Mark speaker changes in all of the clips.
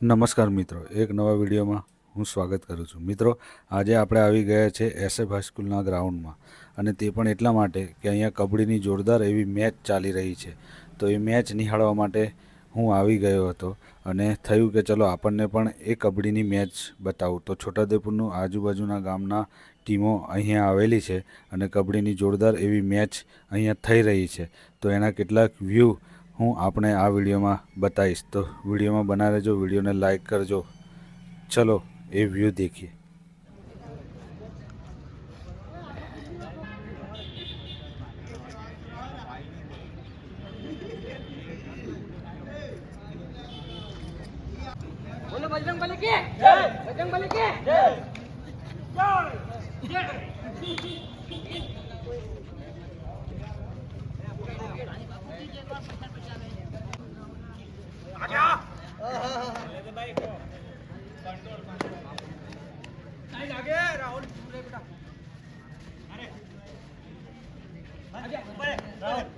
Speaker 1: નમસ્કાર મિત્રો, એક નવા વિડીયોમાં હું સ્વાગત કરું છું. મિત્રો, આજે આપણે આવી ગયા છે એસએફ હાઈસ્કૂલના ગ્રાઉન્ડમાં અને તે પણ એટલા માટે કે અહીંયા કબડ્ડીની જોરદાર એવી મેચ ચાલી રહી છે. તો એ મેચ નિહાળવા માટે હું આવી ગયો હતો અને થયું કે ચલો આપણને પણ એ કબડ્ડીની મેચ બતાવું. તો છોટાઉદેપુરનું આજુબાજુના ગામના ટીમો અહીંયા આવેલી છે અને કબડ્ડીની જોરદાર એવી મેચ અહીંયા થઈ રહી છે. તો એના કેટલાક વ્યૂ હું આપણે આ વિડીયોમાં બતાવીશ. તો વિડીયોમાં બના રહેજો વિડીયોને લાઈક કરજો. ચલો એ વ્યૂ દેખીએ.
Speaker 2: બજરંગ બલી કે? બજરંગ બલી કે? Round.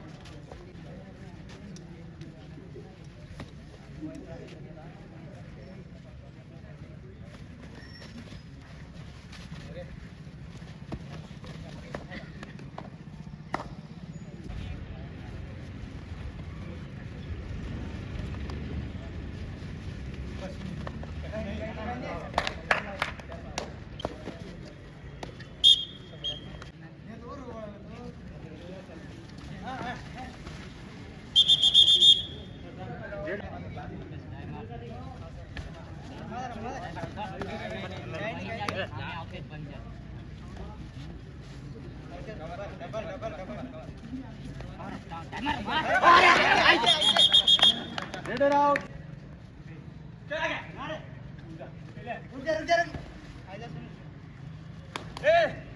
Speaker 2: Hey!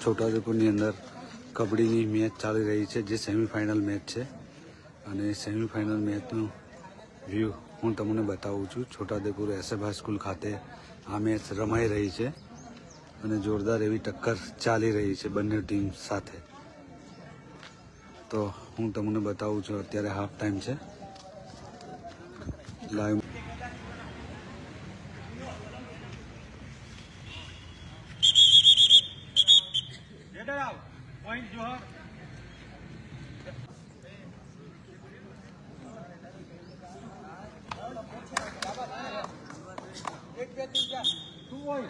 Speaker 1: છોટાઉદેપુરની અંદર કબડ્ડીની મેચ ચાલી રહી છે, જે સેમિફાઇનલ મેચ છે. અને સેમિફાઇનલ મેચનું વ્યૂ હું તમને બતાવું છું. છોટાદેપુર એસએફ હાઈસ્કૂલ ખાતે આ મેચ રમાઈ રહી છે અને જોરદાર એવી ટક્કર ચાલી રહી છે બંને ટીમ સાથે. તો હું તમને બતાવું છું અત્યારે હાફ ટાઈમ છે. લાઈવ પોઈન્ટ જોહર Тебе ти я. Твой.